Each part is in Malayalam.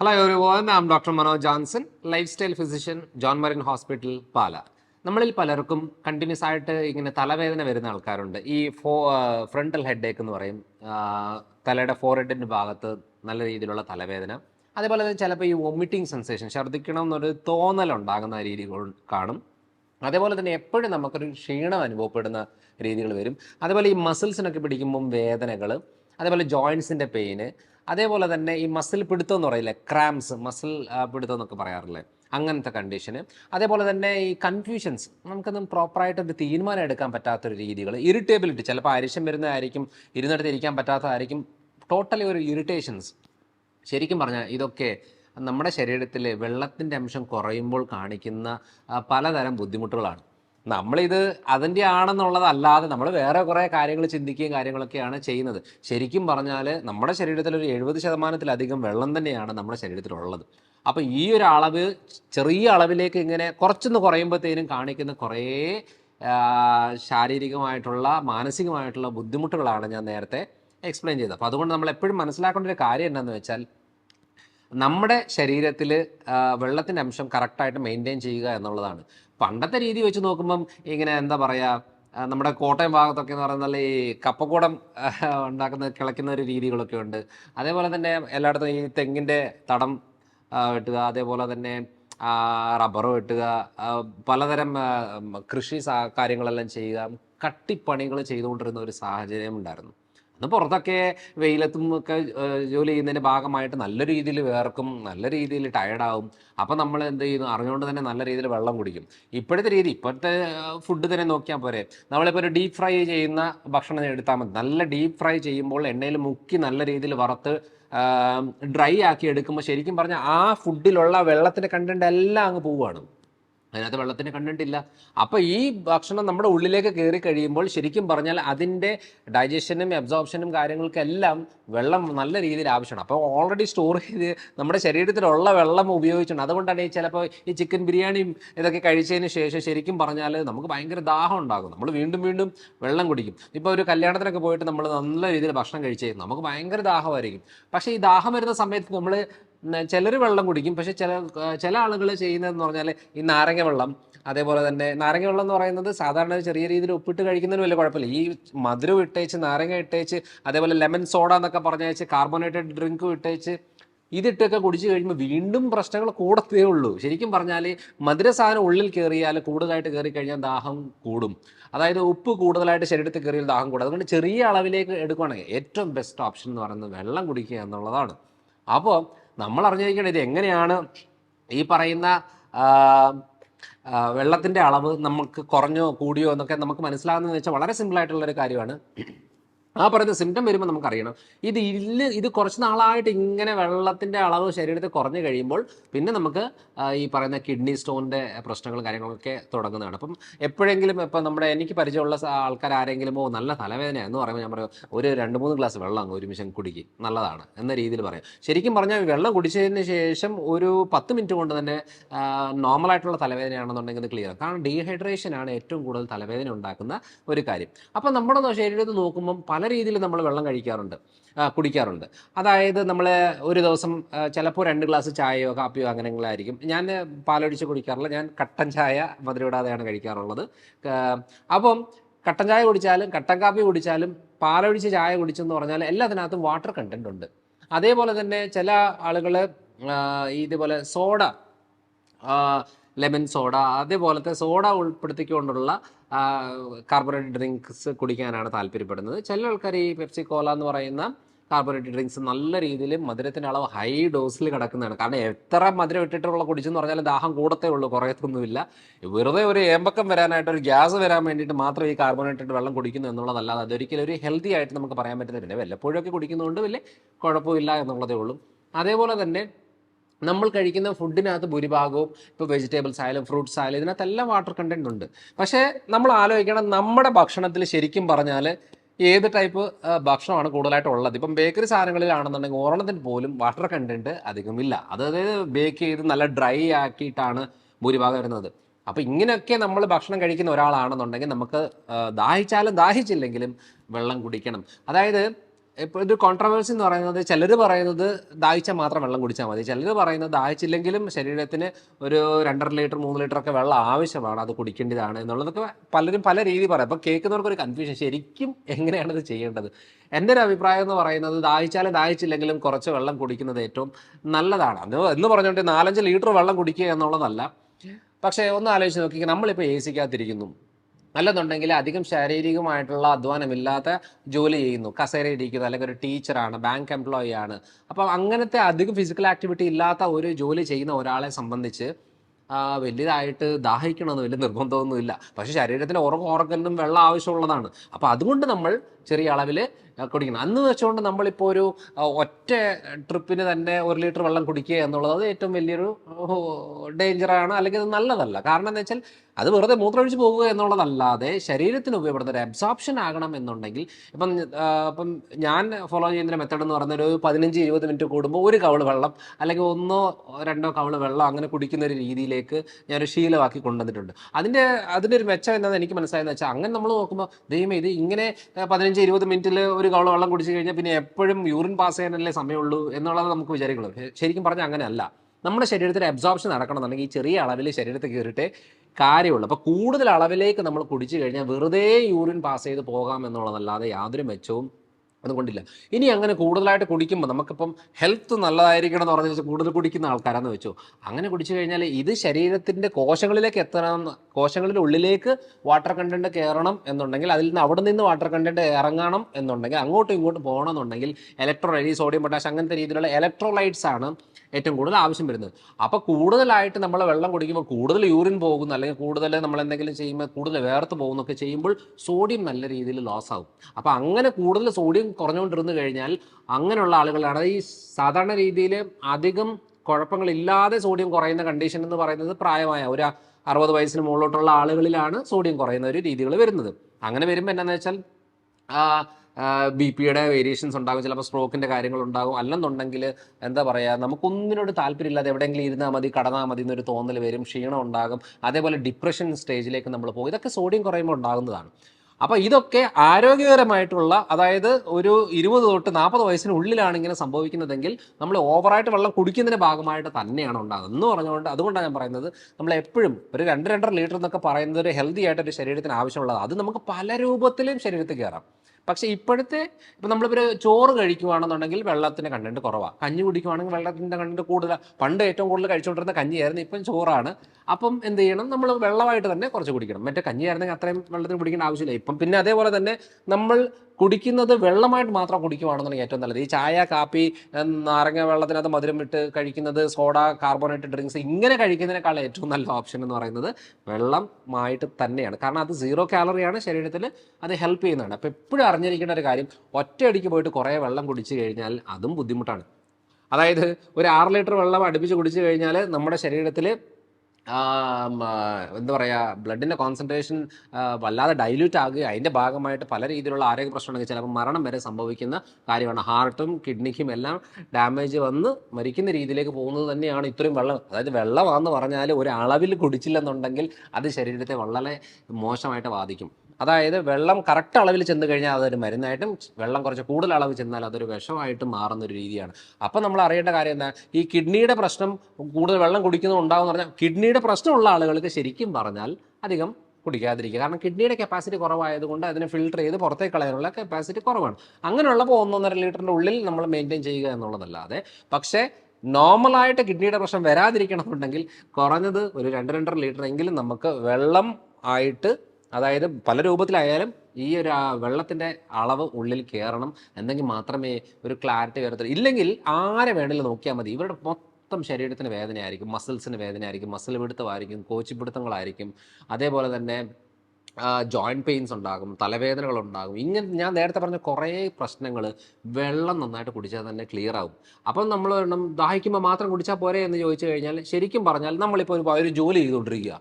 Hello everyone I am doctor Manoj Johnson lifestyle physician John Marin hospital Pala നമ്മളിൽ പലർക്കും കണ്ടിന്യൂസ് ആയിട്ട് ഇങ്ങനെ തലവേദന വരുന്ന ആൾക്കാരുണ്ട്. ഈ ഫോ ഫ്രണ്ടൽ ഹെഡേക്ക് എന്ന് പറയും. തലയുടെ ഫോർഹെഡിന്റെ ഭാഗത്ത് നല്ല രീതിയിലുള്ള തലവേദന. അതേപോലെ തന്നെ ചിലപ്പോൾ ഈ വൊമിറ്റിംഗ് സെൻസേഷൻ ഛർദ്ദിക്കണം എന്നൊരു തോന്നൽ ഉണ്ടാകുന്ന രീതികൾ കാണും. അതേപോലെ തന്നെ എപ്പോഴും നമുക്കൊരു ക്ഷീണം അനുഭവപ്പെടുന്ന രീതികൾ വരും. അതേപോലെ ഈ മസിൽസിനൊക്കെ പിടിക്കുമ്പം വേദനകൾ അതേപോലെ ജോയിൻസിന്റെ പെയിന് അതേപോലെ തന്നെ ഈ മസിൽ പിടുത്തം എന്ന് പറയില്ലേ? ക്രാംസ് മസിൽ പിടുത്തം എന്നൊക്കെ പറയാറില്ലേ? അങ്ങനത്തെ കണ്ടീഷന് അതേപോലെ തന്നെ ഈ കൺഫ്യൂഷൻസ് നമുക്കൊന്നും പ്രോപ്പറായിട്ട് ഒരു തീരുമാനം എടുക്കാൻ പറ്റാത്തൊരു രീതികൾ. ഇറിറ്റേബിലിറ്റി ചിലപ്പോൾ അരിശം വരുന്നതായിരിക്കും ഇരുന്നിടത്ത് ഇരിക്കാൻ പറ്റാത്തതായിരിക്കും ടോട്ടലി ഒരു ഇറിറ്റേഷൻസ് ശരിക്കും പറഞ്ഞാൽ ഇതൊക്കെ നമ്മുടെ ശരീരത്തിൽ വെള്ളത്തിന്റെ അംശം കുറയുമ്പോൾ കാണിക്കുന്ന പലതരം ബുദ്ധിമുട്ടുകളാണ്. നമ്മളിത് അതിന്റെ ആണെന്നുള്ളതല്ലാതെ നമ്മൾ വേറെ കുറേ കാര്യങ്ങൾ ചിന്തിക്കുകയും കാര്യങ്ങളൊക്കെയാണ് ചെയ്യുന്നത്. ശരിക്കും പറഞ്ഞാൽ നമ്മുടെ ശരീരത്തിൽ ഒരു എഴുപത് ശതമാനത്തിലധികം വെള്ളം തന്നെയാണ് നമ്മുടെ ശരീരത്തിലുള്ളത്. അപ്പോൾ ഈ ഒരു അളവ് ചെറിയ അളവിലേക്ക് ഇങ്ങനെ കുറച്ചൊന്ന് കുറയുമ്പോഴത്തേനും കാണിക്കുന്ന കുറേ ശാരീരികമായിട്ടുള്ള മാനസികമായിട്ടുള്ള ബുദ്ധിമുട്ടുകളാണ് ഞാൻ നേരത്തെ എക്സ്പ്ലെയിൻ ചെയ്തത്. അപ്പോൾ അതുകൊണ്ട് നമ്മൾ എപ്പോഴും മനസ്സിലാക്കേണ്ട ഒരു കാര്യം എന്താണെന്ന് വെച്ചാൽ നമ്മുടെ ശരീരത്തിൽ വെള്ളത്തിന്റെ അംശം കറക്റ്റായിട്ട് മെയിന്റെയിൻ ചെയ്യുക എന്നുള്ളതാണ്. പണ്ടത്തെ രീതി വെച്ച് നോക്കുമ്പം ഇങ്ങനെ എന്താ പറയുക നമ്മുടെ കോട്ടയം ഭാഗത്തൊക്കെ എന്ന് പറയുന്ന ഈ കപ്പക്കൂടം ഉണ്ടാക്കുന്ന കിളയ്ക്കുന്ന ഒരു രീതികളൊക്കെ ഉണ്ട്. അതേപോലെ തന്നെ എല്ലായിടത്തും ഈ തെങ്ങിന്റെ തടം വെട്ടുക അതേപോലെ തന്നെ റബ്ബർ വെട്ടുക പലതരം കൃഷി കാര്യങ്ങളെല്ലാം ചെയ്യുക കട്ടിപ്പണികൾ ചെയ്തുകൊണ്ടിരുന്ന ഒരു സാഹചര്യം ഉണ്ടായിരുന്നു. അന്ന് പുറത്തൊക്കെ വെയിലത്തും ഒക്കെ ജോലി ചെയ്യുന്നതിന്റെ ഭാഗമായിട്ട് നല്ല രീതിയിൽ വേർക്കും നല്ല രീതിയിൽ ടയർഡാവും അപ്പം നമ്മൾ എന്ത് ചെയ്യുന്നു? അറിഞ്ഞുകൊണ്ട് തന്നെ നല്ല രീതിയിൽ വെള്ളം കുടിക്കും. ഇപ്പോഴത്തെ രീതി ഇപ്പോഴത്തെ ഫുഡ് തന്നെ നോക്കിയാൽ പോരെ. നമ്മളിപ്പോൾ ഒരു ഡീപ്പ് ഫ്രൈ ചെയ്യുന്ന ഭക്ഷണം എടുത്താൽ മതി. നല്ല ഡീപ്പ് ഫ്രൈ ചെയ്യുമ്പോൾ എണ്ണയിൽ മുക്കി നല്ല രീതിയിൽ വറുത്ത് ഡ്രൈ ആക്കി എടുക്കുമ്പോൾ ശരിക്കും പറഞ്ഞാൽ ആ ഫുഡിലുള്ള വെള്ളത്തിന്റെ കണ്ടന്റ് എല്ലാം അങ്ങ് പോവുകയാണ് അതിനകത്ത് വെള്ളത്തിന് കണ്ടന്റ് ഇല്ല അപ്പോൾ ഈ ഭക്ഷണം നമ്മുടെ ഉള്ളിലേക്ക് കയറി കഴിയുമ്പോൾ ശരിക്കും പറഞ്ഞാൽ അതിന്റെ ഡൈജഷനും അബ്സോർപ്ഷനും കാര്യങ്ങൾക്കെല്ലാം വെള്ളം നല്ല രീതിയിൽ ആവശ്യമാണ്. അപ്പോൾ ഓൾറെഡി സ്റ്റോർ ചെയ്ത് നമ്മുടെ ശരീരത്തിലുള്ള വെള്ളം ഉപയോഗിച്ചിട്ടുണ്ട്. അതുകൊണ്ടാണ് ഈ ചിലപ്പോൾ ഈ ചിക്കൻ ബിരിയാണിയും ഇതൊക്കെ കഴിച്ചതിന് ശേഷം ശരിക്കും പറഞ്ഞാൽ നമുക്ക് ഭയങ്കര ദാഹം ഉണ്ടാകും. നമ്മൾ വീണ്ടും വീണ്ടും വെള്ളം കുടിക്കും. ഇപ്പോൾ ഒരു കല്യാണത്തിനൊക്കെ പോയിട്ട് നമ്മൾ നല്ല രീതിയിൽ ഭക്ഷണം കഴിച്ചേ നമുക്ക് ഭയങ്കര ദാഹമായിരിക്കും. പക്ഷേ ഈ ദാഹം വരുന്ന സമയത്ത് നമ്മൾ ചിലർ വെള്ളം കുടിക്കും. പക്ഷെ ചില ചില ആളുകൾ ചെയ്യുന്നതെന്ന് പറഞ്ഞാൽ ഈ നാരങ്ങ വെള്ളം അതേപോലെ തന്നെ നാരങ്ങ വെള്ളം എന്ന് പറയുന്നത് സാധാരണ ചെറിയ രീതിയിൽ ഉപ്പിട്ട് കഴിക്കുന്നതിന് വലിയ കുഴപ്പമില്ല. ഈ മധുരം ഇട്ടേച്ച് നാരങ്ങ ഇട്ടേച്ച് അതേപോലെ ലെമൺ സോഡ എന്നൊക്കെ പറഞ്ഞേച്ച് കാർബണേറ്റഡ് ഡ്രിങ്ക് ഇട്ടേച്ച് ഇതിട്ടൊക്കെ കുടിച്ചു കഴിയുമ്പോൾ വീണ്ടും പ്രശ്നങ്ങൾ കൂടത്തേ ഉള്ളൂ. ശരിക്കും പറഞ്ഞാൽ മധുര സാധനം ഉള്ളിൽ കയറിയാൽ കൂടുതലായിട്ട് കയറി കഴിഞ്ഞാൽ ദാഹം കൂടും. അതായത് ഉപ്പ് കൂടുതലായിട്ട് ശരീരത്തിൽ കയറിയാൽ ദാഹം കൂടും. അതുകൊണ്ട് ചെറിയ അളവിലേക്ക് എടുക്കുകയാണെങ്കിൽ ഏറ്റവും ബെസ്റ്റ് ഓപ്ഷൻ എന്ന് പറയുന്നത് വെള്ളം കുടിക്കുക എന്നുള്ളതാണ്. അപ്പോൾ നമ്മൾ അറിഞ്ഞിരിക്കേണ്ടത് ഇത് എങ്ങനെയാണ് ഈ പറയുന്ന വെള്ളത്തിന്റെ അളവ് നമുക്ക് കുറഞ്ഞോ കൂടിയോ എന്നൊക്കെ നമുക്ക് മനസ്സിലാകുന്നതെന്ന് വെച്ചാൽ വളരെ സിമ്പിളായിട്ടുള്ളൊരു കാര്യമാണ്. ആ പറയുന്ന സിംറ്റം വരുമ്പോൾ നമുക്കറിയണം. ഇത് ഇല്ല ഇത് കുറച്ച് നാളായിട്ട് ഇങ്ങനെ വെള്ളത്തിന്റെ അളവ് ശരീരത്തിൽ കുറഞ്ഞു കഴിയുമ്പോൾ പിന്നെ നമുക്ക് ഈ പറയുന്ന കിഡ്നി സ്റ്റോണിന്റെ പ്രശ്നങ്ങളും കാര്യങ്ങളൊക്കെ തുടങ്ങുന്നതാണ്. അപ്പം എപ്പോഴെങ്കിലും ഇപ്പം നമ്മുടെ എനിക്ക് പരിചയമുള്ള ആൾക്കാർ ആരെങ്കിലും ഓ നല്ല തലവേദന എന്ന് പറയുമ്പോൾ ഞാൻ പറയും ഒരു രണ്ട് മൂന്ന് ഗ്ലാസ് വെള്ളം അങ്ങ് ഒരുമിച്ച് അങ്ങ് കുടിക്കും. നല്ലതാണ്. എന്ന രീതിയിൽ പറയാം. ശരിക്കും പറഞ്ഞാൽ വെള്ളം കുടിച്ചതിന് ശേഷം ഒരു പത്ത് മിനിറ്റ് കൊണ്ട് തന്നെ നോർമലായിട്ടുള്ള തലവേദനയാണെന്നുണ്ടെങ്കിൽ ഇത് ക്ലിയർ കാരണം ഡീഹൈഡ്രേഷൻ ആണ് ഏറ്റവും കൂടുതൽ തലവേദന ഉണ്ടാക്കുന്ന ഒരു കാര്യം. അപ്പം നമ്മുടെ ശരീരത്തിൽ നോക്കുമ്പം പല രീതിയിൽ നമ്മൾ വെള്ളം കഴിക്കാറുണ്ട് കുടിക്കാറുണ്ട്. അതായത് നമ്മൾ ഒരു ദിവസം ചിലപ്പോൾ രണ്ട് ഗ്ലാസ് ചായയോ കാപ്പിയോ അങ്ങനെയുള്ളതായിരിക്കും ഞാൻ പാലൊഴിച്ച് കുടിക്കാറില്ല. ഞാൻ കട്ടൻ ചായ മധുരമിടാതെയാണ് കഴിക്കാറുള്ളത്. അപ്പം കട്ടൻ ചായ കുടിച്ചാലും കട്ടൻ കാപ്പി കുടിച്ചാലും പാലൊഴിച്ച് ചായ കുടിച്ചെന്ന് പറഞ്ഞാൽ എല്ലാത്തിനകത്തും വാട്ടർ കണ്ടന്റ് ഉണ്ട്. അതേപോലെ തന്നെ ചില ആളുകൾ ഇതുപോലെ സോഡ ലെമൺ സോഡ അതേപോലത്തെ സോഡ ഉൾപ്പെടുത്തിക്കൊണ്ടുള്ള കാർബണേറ്റഡ് ഡ്രിങ്ക്സ് കുടിക്കാനാണ് താല്പര്യപ്പെടുന്നത്. ചില ആൾക്കാർ ഈ പെപ്സി കോല എന്ന് പറയുന്ന കാർബണേറ്റഡ് ഡ്രിങ്ക്സ് നല്ല രീതിയിൽ മധുരത്തിന്റെ അളവ് ഹൈ ഡോസിൽ കിടക്കുന്നതാണ്. കാരണം എത്ര മധുരം ഇട്ടിട്ടുള്ള കുടിച്ചെന്ന് പറഞ്ഞാൽ ദാഹം കൂടത്തേ ഉള്ളൂ കുറയത്തൊന്നുമില്ല. വെറുതെ ഒരു ഏമ്പക്കം വരാനായിട്ട് ഒരു ഗ്യാസ് വരാൻ വേണ്ടിയിട്ട് മാത്രം ഈ കാർബണേറ്റഡ് വെള്ളം കുടിക്കുന്നു എന്നുള്ളതല്ലാതെ അതൊരിക്കലും ഒരു ഹെൽത്തി ആയിട്ട് നമുക്ക് പറയാൻ പറ്റുന്നില്ല. വല്ലപ്പോഴൊക്കെ കുടിക്കുന്നതുകൊണ്ട് വലിയ കുഴപ്പമില്ല എന്നുള്ളതേ ഉള്ളൂ. അതേപോലെ തന്നെ നമ്മൾ കഴിക്കുന്ന ഫുഡിനകത്ത് ഭൂരിഭാഗവും ഇപ്പോൾ വെജിറ്റബിൾസ് ആയാലും ഫ്രൂട്ട്സ് ആയാലും ഇതിനകത്തെല്ലാം വാട്ടർ കണ്ടന്റ് ഉണ്ട്. പക്ഷേ നമ്മൾ ആലോചിക്കണം നമ്മുടെ ഭക്ഷണത്തിൽ ശരിക്കും പറഞ്ഞാൽ ഏത് ടൈപ്പ് ഭക്ഷണമാണ് കൂടുതലായിട്ട് ഉള്ളത്? ഇപ്പം ബേക്കറി സാധനങ്ങളിലാണെന്നുണ്ടെങ്കിൽ ഓരണത്തിന് പോലും വാട്ടർ കണ്ടന്റ് അധികമില്ല. അത് അതായത് ബേക്ക് ചെയ്ത് നല്ല ഡ്രൈ ആക്കിയിട്ടാണ് ഭൂരിഭാഗം വരുന്നത്. അപ്പോൾ ഇങ്ങനെയൊക്കെ നമ്മൾ ഭക്ഷണം കഴിക്കുന്ന ഒരാളാണെന്നുണ്ടെങ്കിൽ നമുക്ക് ദാഹിച്ചാലും ദാഹിച്ചില്ലെങ്കിലും വെള്ളം കുടിക്കണം. അതായത് ഇപ്പോൾ ഒരു കോൺട്രവേഴ്സി എന്ന് പറയുന്നത് ചിലർ പറയുന്നത് ദാഹിച്ചാൽ മാത്രം വെള്ളം കുടിച്ചാൽ മതി. ചിലർ പറയുന്നത് ദാഹിച്ചില്ലെങ്കിലും ശരീരത്തിന് ഒരു രണ്ടര ലിറ്റർ മൂന്ന് ലിറ്റർ ഒക്കെ വെള്ളം ആവശ്യമാണ്. അത് കുടിക്കേണ്ടതാണ് എന്നുള്ളതൊക്കെ പലരും പല രീതി പറയാം. അപ്പോൾ കേൾക്കുന്നവർക്ക് ഒരു കൺഫ്യൂഷൻ ശരിക്കും എങ്ങനെയാണ് ഇത് ചെയ്യേണ്ടത്? എന്റെ ഒരു അഭിപ്രായം എന്ന് പറയുന്നത് ദാഹിച്ചാലും ദാഹിച്ചില്ലെങ്കിലും കുറച്ച് വെള്ളം കുടിക്കുന്നത് ഏറ്റവും നല്ലതാണ്. അത് എന്ന് പറഞ്ഞുകൊണ്ട് നാലഞ്ച് ലിറ്റർ വെള്ളം കുടിക്കുക എന്നുള്ളതല്ല. പക്ഷേ ഒന്ന് ആലോചിച്ച് നോക്കി നമ്മളിപ്പോൾ എ സിക്കകത്തിരിക്കുന്നു അല്ലെന്നുണ്ടെങ്കിൽ അധികം ശാരീരികമായിട്ടുള്ള അധ്വാനമില്ലാത്ത ജോലി ചെയ്യുന്നു. കസേര ഇരിക്കുന്നു അല്ലെങ്കിൽ ഒരു ടീച്ചറാണ് ബാങ്ക് എംപ്ലോയി ആണ്. അപ്പോൾ അങ്ങനത്തെ അധികം ഫിസിക്കൽ ആക്ടിവിറ്റി ഇല്ലാത്ത ഒരു ജോലി ചെയ്യുന്ന ഒരാളെ സംബന്ധിച്ച് വലിയതായിട്ട് ദാഹിക്കണമെന്ന് വലിയ നിർബന്ധമൊന്നുമില്ല. പക്ഷേ ശരീരത്തിന് ഓരോ ഓർഗനും വെള്ളം ആവശ്യമുള്ളതാണ്. അപ്പോൾ അതുകൊണ്ട് നമ്മൾ ചെറിയ അളവിൽ കുടിക്കണം. അന്ന് വെച്ചുകൊണ്ട് നമ്മളിപ്പോൾ ഒരു ഒറ്റ ട്രിപ്പിന് തന്നെ ഒരു ലിറ്റർ വെള്ളം കുടിക്കുക എന്നുള്ളത് ഏറ്റവും വലിയൊരു ഡേഞ്ചറാണ് അല്ലെങ്കിൽ നല്ലതല്ല. കാരണം എന്താ വെച്ചാൽ അത് വെറുതെ മൂത്രമൊഴിച്ച് പോകുക എന്നുള്ളതല്ലാതെ ശരീരത്തിന് ഉപയോഗപ്പെടുന്ന ഒരു അബ്സോർപ്ഷൻ ആകണം എന്നുണ്ടെങ്കിൽ ഇപ്പം ഇപ്പം ഞാൻ ഫോളോ ചെയ്യുന്ന മെത്തേഡ് എന്ന് പറയുന്ന ഒരു പതിനഞ്ച് ഇരുപത് മിനിറ്റ് കൂടുമ്പോൾ ഒരു കവൾ വെള്ളം അല്ലെങ്കിൽ ഒന്നോ രണ്ടോ കവൾ വെള്ളം അങ്ങനെ കുടിക്കുന്ന ഒരു രീതിയിലേക്ക് ഞാനൊരു ശീലമാക്കി കൊണ്ടുവന്നിട്ടുണ്ട്. അതിന്റെ അതിന്റെ ഒരു മെച്ചം എന്താണെന്ന് എനിക്ക് മനസ്സിലായെന്ന് വെച്ചാൽ അങ്ങനെ നമ്മൾ നോക്കുമ്പോൾ ദൈവം ഇത് ഇങ്ങനെ പതിനഞ്ച് ഇരുപത് മിനിറ്റിൽ ഒരു കവൾ വെള്ളം കുടിച്ചു കഴിഞ്ഞാൽ പിന്നെ എപ്പോഴും യൂറിൻ പാസ് ചെയ്യാനല്ലേ സമയമുള്ളൂ എന്നുള്ളത് നമുക്ക് വിചാരിക്കുള്ളൂ ശരിക്കും പറഞ്ഞാൽ അങ്ങനെയല്ല. നമ്മുടെ ശരീരത്തിൽ അബ്സോർപ്ഷൻ നടക്കണമെന്നുണ്ടെങ്കിൽ ഈ ചെറിയ അളവിൽ ശരീരത്തിൽ കയറിയിട്ട് കാര്യമുള്ളൂ. അപ്പോൾ കൂടുതൽ അളവിലേക്ക് നമ്മൾ കുടിച്ചു കഴിഞ്ഞാൽ വെറുതെ യൂറിൻ പാസ് ചെയ്ത് പോകാം എന്നുള്ളതല്ലാതെ യാതൊരു മെച്ചവും അതുകൊണ്ടില്ല ഇനി അങ്ങനെ കൂടുതലായിട്ട് കുടിക്കുമ്പോൾ നമുക്കിപ്പം ഹെൽത്ത് നല്ലതായിരിക്കണം എന്ന് പറഞ്ഞു വെച്ചാൽ കൂടുതൽ കുടിക്കുന്ന ആൾക്കാരാന്ന് വെച്ചു. അങ്ങനെ കുടിച്ചു കഴിഞ്ഞാൽ ഇത് ശരീരത്തിന്റെ കോശങ്ങളിലേക്ക് എത്തണം കോശങ്ങളുടെ ഉള്ളിലേക്ക് വാട്ടർ കണ്ടന്റ് കയറണം എന്നുണ്ടെങ്കിൽ അതിൽ നിന്ന് അവിടെ നിന്ന് വാട്ടർ കണ്ടന്റ് ഇറങ്ങണം എന്നുണ്ടെങ്കിൽ അങ്ങോട്ടും ഇങ്ങോട്ടും പോകണം എന്നുണ്ടെങ്കിൽ ഇലക്ട്രോലൈറ്റ് സോഡിയം പൊട്ടാഷ് അങ്ങനത്തെ രീതിയിലുള്ള ഇലക്ട്രോലൈറ്റ്സ് ആണ് ഏറ്റവും കൂടുതൽ ആവശ്യം വരുന്നത്. അപ്പോൾ കൂടുതലായിട്ട് നമ്മൾ വെള്ളം കുടിക്കുമ്പോൾ കൂടുതൽ യൂറിൻ പോകുന്നു അല്ലെങ്കിൽ കൂടുതൽ നമ്മൾ എന്തെങ്കിലും ചെയ്യുമ്പോൾ കൂടുതൽ വേർത്ത് പോകുന്നൊക്കെ ചെയ്യുമ്പോൾ സോഡിയം നല്ല രീതിയിൽ ലോസ് ആകും അപ്പോൾ അങ്ങനെ കൂടുതൽ സോഡിയം കുറഞ്ഞുകൊണ്ടിരുന്നു കഴിഞ്ഞാൽ അങ്ങനെയുള്ള ആളുകളാണ് ഈ സാധാരണ രീതിയിൽ അധികം കുഴപ്പങ്ങളില്ലാതെ സോഡിയം കുറയുന്ന കണ്ടീഷൻ എന്ന് പറയുന്നത് പ്രായമായ ഒരു അറുപത് വയസ്സിന് മുകളിലോട്ടുള്ള ആളുകളിലാണ് സോഡിയം കുറയുന്ന ഒരു രീതികൾ വരുന്നത്. അങ്ങനെ വരുമ്പോൾ എന്താണെന്ന് വെച്ചാൽ ബി പിയുടെ വേരിയേഷൻസ് ഉണ്ടാകും. ചിലപ്പോൾ സ്ട്രോക്കിന്റെ കാര്യങ്ങൾ ഉണ്ടാകും. അല്ലെന്നുണ്ടെങ്കിൽ എന്താ പറയുക നമുക്കൊന്നിനോട് താല്പര്യമില്ലാതെ എവിടെയെങ്കിലും ഇരുന്നാൽ മതി കടന്നാൽ മതി എന്നൊരു തോന്നൽ വരും ക്ഷീണം ഉണ്ടാകും. അതേപോലെ ഡിപ്രഷൻ സ്റ്റേജിലേക്ക് നമ്മൾ പോകും. ഇതൊക്കെ സോഡിയം കുറയുമ്പോൾ ഉണ്ടാകുന്നതാണ്. അപ്പോൾ ഇതൊക്കെ ആരോഗ്യകരമായിട്ടുള്ള അതായത് ഒരു ഇരുപത് തൊട്ട് നാൽപ്പത് വയസ്സിനുള്ളിലാണ് ഇങ്ങനെ സംഭവിക്കുന്നതെങ്കിൽ നമ്മൾ ഓവറായിട്ട് വെള്ളം കുടിക്കുന്നതിന്റെ ഭാഗമായിട്ട് തന്നെയാണ് ഉണ്ടാകുന്നത്. എന്ന് പറഞ്ഞുകൊണ്ട് അതുകൊണ്ടാണ് ഞാൻ പറയുന്നത് നമ്മൾ എപ്പോഴും ഒരു രണ്ട് രണ്ടര ലിറ്റർ എന്നൊക്കെ പറയുന്നത് ഒരു ഹെൽത്തി ആയിട്ട് ഒരു ശരീരത്തിന് ആവശ്യമുള്ളത് അത് നമുക്ക് പല രൂപത്തിലും ശരീരത്തിൽ കയറാം. പക്ഷേ ഇപ്പോഴത്തെ ഇപ്പം നമ്മളിപ്പോൾ ചോറ് കഴിക്കുവാണെന്നുണ്ടെങ്കിൽ വെള്ളത്തിന്റെ കണ്ടന്റ് കുറവാണ് കഞ്ഞി കുടിക്കുവാണെങ്കിൽ വെള്ളത്തിന്റെ കണ്ടന്റ് കൂടുതലാണ് പണ്ട് ഏറ്റവും കൂടുതൽ കഴിച്ചുകൊണ്ടിരുന്ന കഞ്ഞിയായിരുന്നു ഇപ്പം ചോറാണ്. അപ്പം എന്ത് ചെയ്യണം? നമ്മൾ വെള്ളമായിട്ട് തന്നെ കുറച്ച് കുടിക്കണം. മറ്റേ കഞ്ഞിയായിരുന്നെങ്കിൽ അത്രയും വെള്ളത്തിന് കുടിക്കേണ്ട ആവശ്യമില്ല. ഇപ്പം പിന്നെ അതേപോലെ തന്നെ നമ്മൾ കുടിക്കുന്നത് വെള്ളമായിട്ട് മാത്രം കുടിക്കുവാണെന്നുണ്ടെങ്കിൽ ഏറ്റവും നല്ലത്. ഈ ചായ കാപ്പി നാരങ്ങ വെള്ളത്തിനകത്ത് മധുരം ഇട്ട് കഴിക്കുന്നത് സോഡ കാർബണേറ്റഡ് ഡ്രിങ്ക്സ് ഇങ്ങനെ കഴിക്കുന്നതിനേക്കാൾ ഏറ്റവും നല്ല ഓപ്ഷൻ എന്ന് പറയുന്നത് വെള്ളമായിട്ട് തന്നെയാണ്. കാരണം അത് സീറോ കാലറിയാണ് ശരീരത്തിൽ അത് ഹെൽപ്പ് ചെയ്യുന്നതാണ്. അപ്പോൾ എപ്പോഴും അറിഞ്ഞിരിക്കേണ്ട ഒരു കാര്യം ഒറ്റയടിക്ക് പോയിട്ട് കുറേ വെള്ളം കുടിച്ചു കഴിഞ്ഞാൽ അതും ബുദ്ധിമുട്ടാണ്. അതായത് ഒരു ആറ് ലിറ്റർ വെള്ളം അടുപ്പിച്ച് കുടിച്ചു കഴിഞ്ഞാൽ നമ്മുടെ ശരീരത്തിൽ എന്താ പറയുക ബ്ലഡിന്റെ കോൺസെൻട്രേഷൻ വല്ലാതെ ഡൈല്യൂട്ട് ആകുക അതിന്റെ ഭാഗമായിട്ട് പല രീതിയിലുള്ള ആരോഗ്യ പ്രശ്നമുണ്ടെങ്കിൽ ചിലപ്പോൾ മരണം വരെ സംഭവിക്കുന്ന കാര്യമാണ്. ഹാർട്ടും കിഡ്നിക്കും എല്ലാം ഡാമേജ് വന്ന് മരിക്കുന്ന രീതിയിലേക്ക് പോകുന്നത് തന്നെയാണ് ഇത്രയും വെള്ളം. അതായത് വെള്ളമാണെന്ന് പറഞ്ഞാൽ ഒരു അളവിൽ കുടിച്ചില്ലെന്നുണ്ടെങ്കിൽ അത് ശരീരത്തെ വളരെ മോശമായിട്ട് ബാധിക്കും. അതായത് വെള്ളം കറക്റ്റ് അളവിൽ ചെന്ന് കഴിഞ്ഞാൽ അതൊരു മരുന്നായിട്ടും വെള്ളം കുറച്ച് കൂടുതൽ അളവ് ചെന്നാൽ അതൊരു വിഷമായിട്ട് മാറുന്ന ഒരു രീതിയാണ്. അപ്പം നമ്മൾ അറിയേണ്ട കാര്യം എന്താ? ഈ കിഡ്നിയുടെ പ്രശ്നം കൂടുതൽ വെള്ളം കുടിക്കുന്നത് എന്ന് പറഞ്ഞാൽ കിഡ്നിയുടെ പ്രശ്നമുള്ള ആളുകൾക്ക് ശരിക്കും പറഞ്ഞാൽ അധികം കുടിക്കാതിരിക്കുക കാരണം കിഡ്നിയുടെ കപ്പാസിറ്റി കുറവായതുകൊണ്ട് അതിനെ ഫിൽട്ടർ ചെയ്ത് പുറത്തേക്ക് കളയാനുള്ള കപ്പാസിറ്റി കുറവാണ്. അങ്ങനെയുള്ളപ്പോൾ ഒന്നൊന്നര ലിറ്ററിന്റെ ഉള്ളിൽ നമ്മൾ മെയിന്റെയിൻ ചെയ്യുക എന്നുള്ളതല്ലാതെ പക്ഷേ നോർമലായിട്ട് കിഡ്നിയുടെ പ്രശ്നം വരാതിരിക്കണമെന്നുണ്ടെങ്കിൽ കുറഞ്ഞത് ഒരു രണ്ട് രണ്ടര ലിറ്റർ എങ്കിലും നമുക്ക് വെള്ളം ആയിട്ട് അതായത് പല രൂപത്തിലായാലും ഈ ഒരു വെള്ളത്തിന്റെ അളവ് ഉള്ളിൽ കയറണം എന്നെങ്കിൽ മാത്രമേ ഒരു ക്ലാരിറ്റി വരത്തുള്ളൂ. ഇല്ലെങ്കിൽ ആരെ വേണമെങ്കിലും നോക്കിയാൽ മതി. ഇവരുടെ മൊത്തം ശരീരത്തിന് വേദനയായിരിക്കും മസിൽസിന് വേദനയായിരിക്കും മസിൽ പിടുത്തമായിരിക്കും കോച്ചിപ്പിടുത്തങ്ങളായിരിക്കും. അതേപോലെ തന്നെ ജോയിന്റ് പെയിൻസ് ഉണ്ടാകും തലവേദനകൾ ഉണ്ടാകും ഇങ്ങനെ ഞാൻ നേരത്തെ പറഞ്ഞ കുറേ പ്രശ്നങ്ങൾ വെള്ളം നന്നായിട്ട് കുടിച്ചാൽ തന്നെ ക്ലിയർ ആകും അപ്പം നമ്മൾ ദാഹിക്കുമ്പോൾ മാത്രം കുടിച്ചാൽ പോരെ എന്ന് ചോദിച്ചു കഴിഞ്ഞാൽ ശരിക്കും പറഞ്ഞാൽ നമ്മളിപ്പോൾ ഒരു ഒരു ജോലി ചെയ്തുകൊണ്ടിരിക്കുക.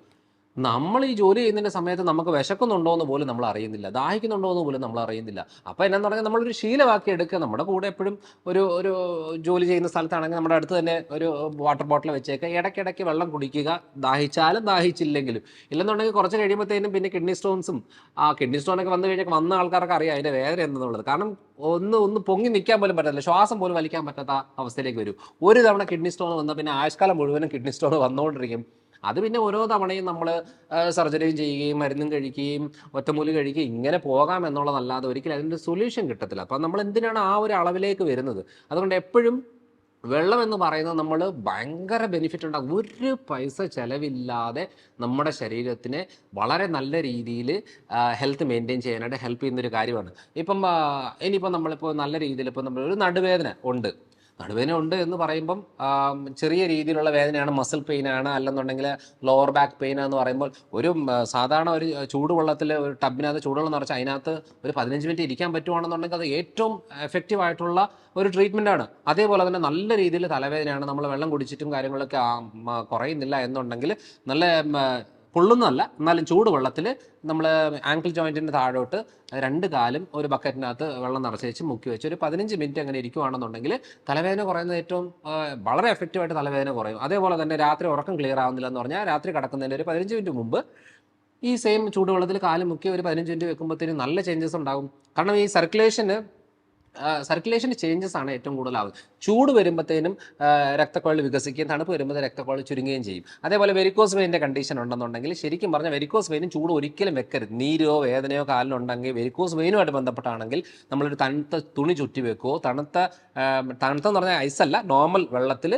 നമ്മൾ ഈ ജോലി ചെയ്യുന്നതിന്റെ സമയത്ത് നമുക്ക് വിശക്കുന്നുണ്ടോ എന്ന് പോലും നമ്മൾ അറിയുന്നില്ല. ദാഹിക്കുന്നുണ്ടോ എന്ന് പോലും നമ്മൾ അറിയുന്നില്ല. അപ്പോൾ എന്നാന്ന് പറഞ്ഞാൽ നമ്മളൊരു ശീലമാക്കി എടുക്കുക. നമ്മുടെ കൂടെ എപ്പോഴും ഒരു ഒരു ജോലി ചെയ്യുന്ന സ്ഥലത്താണെങ്കിൽ നമ്മുടെ അടുത്ത് തന്നെ ഒരു വാട്ടർ ബോട്ടിൽ വെച്ചേക്കുക. ഇടയ്ക്കിടയ്ക്ക് വെള്ളം കുടിക്കുക. ദാഹിച്ചാലും ദാഹിച്ചില്ലെങ്കിലും. ഇല്ലെന്നുണ്ടെങ്കിൽ കുറച്ച് കഴിയുമ്പോഴത്തേനും പിന്നെ കിഡ്നി സ്റ്റോൺസും ആ കിഡ്നി സ്റ്റോണൊക്കെ വന്നു കഴിഞ്ഞാൽ വന്ന ആൾക്കാർക്ക് അറിയാം അതിന്റെ വേദന എന്തെന്നുള്ളത്. കാരണം ഒന്ന് ഒന്ന് പൊങ്ങി നിൽക്കാൻ പോലും പറ്റത്തില്ല. ശ്വാസം പോലും വലിക്കാൻ പറ്റാത്ത അവസ്ഥയിലേക്ക് വരും. ഒരു തവണ കിഡ്നി സ്റ്റോൺ വന്നാൽ പിന്നെ ആയുഷ്കാലം മുഴുവനും കിഡ്നി സ്റ്റോൺ വന്നുകൊണ്ടിരിക്കും. അത് പിന്നെ ഓരോ തവണയും നമ്മൾ സർജറിയും ചെയ്യുകയും മരുന്നും കഴിക്കുകയും ഒറ്റമൂലി കഴിക്കുകയും ഇങ്ങനെ പോകാം എന്നുള്ളതല്ലാതെ ഒരിക്കലും അതിന്റെ സൊല്യൂഷൻ കിട്ടത്തില്ല. അപ്പം നമ്മൾ എന്തിനാണ് ആ ഒരു അളവിലേക്ക് വരുന്നത്? അതുകൊണ്ട് എപ്പോഴും വെള്ളം എന്ന് പറയുന്നത് നമ്മൾ ഭയങ്കര ബെനിഫിറ്റ് ഉണ്ടാകും ഒരു പൈസ ചിലവില്ലാതെ നമ്മുടെ ശരീരത്തിനെ വളരെ നല്ല രീതിയിൽ ഹെൽത്ത് മെയിന്റെയിൻ ചെയ്യാനായിട്ട് ഹെൽപ്പ് ചെയ്യുന്ന ഒരു കാര്യമാണ്. ഇപ്പം ഇനിയിപ്പോൾ ഇനിയിപ്പം നമ്മളിപ്പോൾ നല്ല രീതിയിൽ ഇപ്പം നമ്മൾ ഒരു നടുവേദന ഉണ്ട്. നടുവേദന ഉണ്ട് എന്ന് പറയുമ്പം ചെറിയ രീതിയിലുള്ള വേദനയാണ് മസിൽ പെയിൻ ആണ് അല്ലെന്നുണ്ടെങ്കിൽ ലോവർ ബാക്ക് പെയിൻ എന്ന് പറയുമ്പോൾ ഒരു സാധാരണ ഒരു ചൂടുവെള്ളത്തിൽ ഒരു ടബിനകത്ത് ചൂടുവെള്ളം നിറച്ച് അതിനകത്ത് ഒരു പതിനഞ്ച് മിനിറ്റ് ഇരിക്കാൻ പറ്റുവാണെന്നുണ്ടെങ്കിൽ അത് ഏറ്റവും എഫക്റ്റീവ് ആയിട്ടുള്ള ഒരു ട്രീറ്റ്മെന്റ് ആണ്. അതേപോലെ തന്നെ നല്ല രീതിയിൽ തലവേദനയാണ് നമ്മൾ വെള്ളം കുടിച്ചിട്ടും കാര്യങ്ങളൊക്കെ കുറയുന്നില്ല എന്നുണ്ടെങ്കിൽ നല്ല പൊള്ളുന്നതല്ല. എന്നാലും ചൂടുവെള്ളത്തിൽ നമ്മൾ ആങ്കിൾ ജോയിന്റിന്റെ താഴോട്ട് രണ്ട് കാലും ഒരു ബക്കറ്റിനകത്ത് വെള്ളം നിറച്ച് വെച്ച് മുക്കി വെച്ച് ഒരു പതിനഞ്ച് മിനിറ്റ് അങ്ങനെ ഇരിക്കുവാണെന്നുണ്ടെങ്കിൽ തലവേദന കുറയുന്നത് ഏറ്റവും വളരെ എഫക്റ്റീവായിട്ട് തലവേദന കുറയും. അതേപോലെ തന്നെ രാത്രി ഉറക്കം ക്ലിയർ ആവുന്നില്ല എന്ന് പറഞ്ഞാൽ രാത്രി കിടക്കുന്നതിന് ഒരു പതിനഞ്ച് മിനിറ്റ് മുമ്പ് ഈ സെയിം ചൂടുവെള്ളത്തിൽ കാൽ മുക്കി ഒരു പതിനഞ്ച് മിനിറ്റ് വെക്കുമ്പോഴത്തേനും നല്ല ചേഞ്ചസ് ഉണ്ടാകും. കാരണം ഈ സർക്കുലേഷന് സർക്കുലേഷന് ചേഞ്ചസ് ആണ് ഏറ്റവും കൂടുതലാവുന്നത് ചൂട് വരുമ്പോഴത്തേനും രക്തക്കുഴൽ വികസിക്കുകയും തണുപ്പ് വരുമ്പോൾ രക്തക്കുഴൽ ചുരുങ്ങുകയും ചെയ്യും. അതേപോലെ വെരിക്കോസ് വെയിന്റെ കണ്ടീഷൻ ഉണ്ടെന്നുണ്ടെങ്കിൽ ശരിക്കും പറഞ്ഞാൽ വെരിക്കോസ് വെയിനും ചൂട് ഒരിക്കലും വെക്കരുത്. നീരോ വേദനയോ കാലിനുണ്ടെങ്കിൽ വെരിക്കോസ് വെയിനുമായിട്ട് ബന്ധപ്പെട്ടാണെങ്കിൽ നമ്മളൊരു തണുത്ത തുണി ചുറ്റി വെക്കുകയോ തണുത്ത തണുത്തെന്ന് പറഞ്ഞാൽ ഐസല്ല നോർമൽ വെള്ളത്തിൽ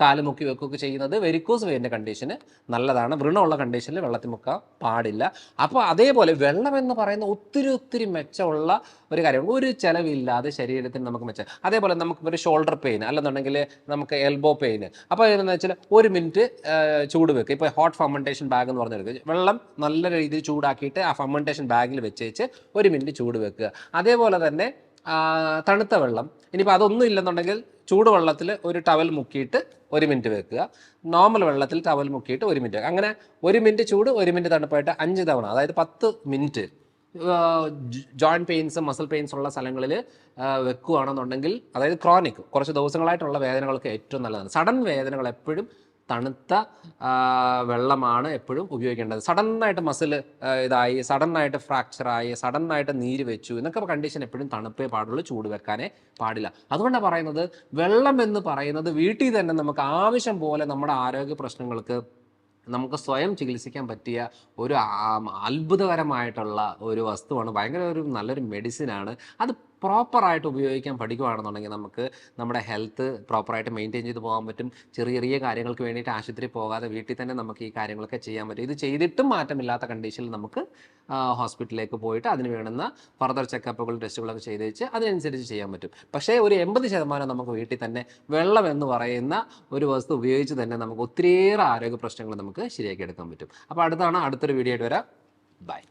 കാൽ മുക്കി വെക്കുകയൊക്കെ ചെയ്യുന്നത് വെരിക്കോസ് വെയിന്റെ കണ്ടീഷന് നല്ലതാണ്. വൃണമുള്ള കണ്ടീഷനിൽ വെള്ളത്തിൽ മുക്കാൻ പാടില്ല. അപ്പോൾ അതേപോലെ വെള്ളം എന്ന് പറയുന്ന ഒത്തിരി ഒത്തിരി മെച്ചമുള്ള ഒരു കാര്യം ഒരു ചിലവില്ലാതെ ശരീരത്തിന് നമുക്ക് മെച്ചം അതേപോലെ നമുക്ക് ഒരു ഷോൾഡർ പെയിൻ അല്ലെന്നുണ്ടെങ്കിൽ നമുക്ക് എൽബോ പെയിൻ അപ്പോൾ എന്താണെന്ന് വെച്ചാൽ ഒരു മിനിറ്റ് ചൂട് വെക്കുക ഇപ്പോൾ ഹോട്ട് ഫെർമെന്റേഷൻ ബാഗ് എന്ന് പറഞ്ഞെടുക്കുക വെള്ളം നല്ല രീതിയിൽ ചൂടാക്കിയിട്ട് ആ ഫെർമെന്റേഷൻ ബാഗിൽ വെച്ചേച്ച് ഒരു മിനിറ്റ് ചൂട് വെക്കുക. അതേപോലെ തന്നെ തണുത്ത വെള്ളം. ഇനിയിപ്പോൾ അതൊന്നും ഇല്ലെന്നുണ്ടെങ്കിൽ ചൂടുവെള്ളത്തിൽ ഒരു ടവൽ മുക്കിയിട്ട് ഒരു മിനിറ്റ് വെക്കുക. നോർമൽ വെള്ളത്തിൽ ടവൽ മുക്കിയിട്ട് ഒരു മിനിറ്റ് വെക്കുക. അങ്ങനെ ഒരു മിനിറ്റ് ചൂട് ഒരു മിനിറ്റ് തണുപ്പായിട്ട് അഞ്ച് തവണ അതായത് പത്ത് minute joint pains muscle pains ഉള്ള സ്ഥലങ്ങളിൽ വെക്കുകയാണെന്നുണ്ടെങ്കിൽ അതായത് ക്രോണിക് കുറച്ച് ദിവസങ്ങളായിട്ടുള്ള വേദനകൾക്ക് ഏറ്റവും നല്ലതാണ്. സഡൻ വേദനകൾ എപ്പോഴും തണുത്ത വെള്ളമാണ് എപ്പോഴും ഉപയോഗിക്കേണ്ടത്. സഡന്നായിട്ട് മസിൽ ഇതായി സഡന്നായിട്ട് ഫ്രാക്ചറായി സഡന്നായിട്ട് നീര് വെച്ചു എന്നൊക്കെ കണ്ടീഷൻ എപ്പോഴും തണുപ്പേ പാടുള്ളൂ ചൂട് വെക്കാനേ പാടില്ല. അതുകൊണ്ടാണ് പറയുന്നത് വെള്ളം എന്ന് പറയുന്നത് വീട്ടിൽ തന്നെ നമുക്ക് ആവശ്യം പോലെ നമ്മുടെ ആരോഗ്യ പ്രശ്നങ്ങൾക്ക് നമുക്ക് സ്വയം ചികിത്സിക്കാൻ പറ്റിയ ഒരു അത്ഭുതകരമായിട്ടുള്ള ഒരു വസ്തുവാണ്. ഭയങ്കര ഒരു നല്ലൊരു മെഡിസിനാണ് അത് പ്രോപ്പറായിട്ട് ഉപയോഗിക്കാൻ പഠിക്കുകയാണെന്നുണ്ടെങ്കിൽ നമുക്ക് നമ്മുടെ ഹെൽത്ത് പ്രോപ്പറായിട്ട് മെയിന്റെയിൻ ചെയ്ത് പോകാൻ പറ്റും. ചെറിയ ചെറിയ കാര്യങ്ങൾക്ക് വേണ്ടിയിട്ട് ആശുപത്രി പോകാതെ വീട്ടിൽ തന്നെ നമുക്ക് ഈ കാര്യങ്ങളൊക്കെ ചെയ്യാൻ പറ്റും. ഇത് ചെയ്തിട്ടും മാറ്റമില്ലാത്ത കണ്ടീഷനിൽ നമുക്ക് ഹോസ്പിറ്റലിലേക്ക് പോയിട്ട് അതിന് വേണ്ടുന്ന ഫർദർ ചെക്കപ്പുകൾ ടെസ്റ്റുകളൊക്കെ ചെയ്ത് വെച്ച് അതിനനുസരിച്ച് ചെയ്യാൻ പറ്റും. പക്ഷേ ഒരു എൺപത് ശതമാനം നമുക്ക് വീട്ടിൽ തന്നെ വെള്ളം എന്ന് പറയുന്ന ഒരു വസ്തു ഉപയോഗിച്ച് തന്നെ നമുക്ക് ഒത്തിരിയേറെ ആരോഗ്യ പ്രശ്നങ്ങൾ നമുക്ക് ശരിയാക്കി എടുക്കാൻ പറ്റും. അപ്പോൾ അടുത്താണ് അടുത്തൊരു വീഡിയോ ആയിട്ട് വരാം. ബൈ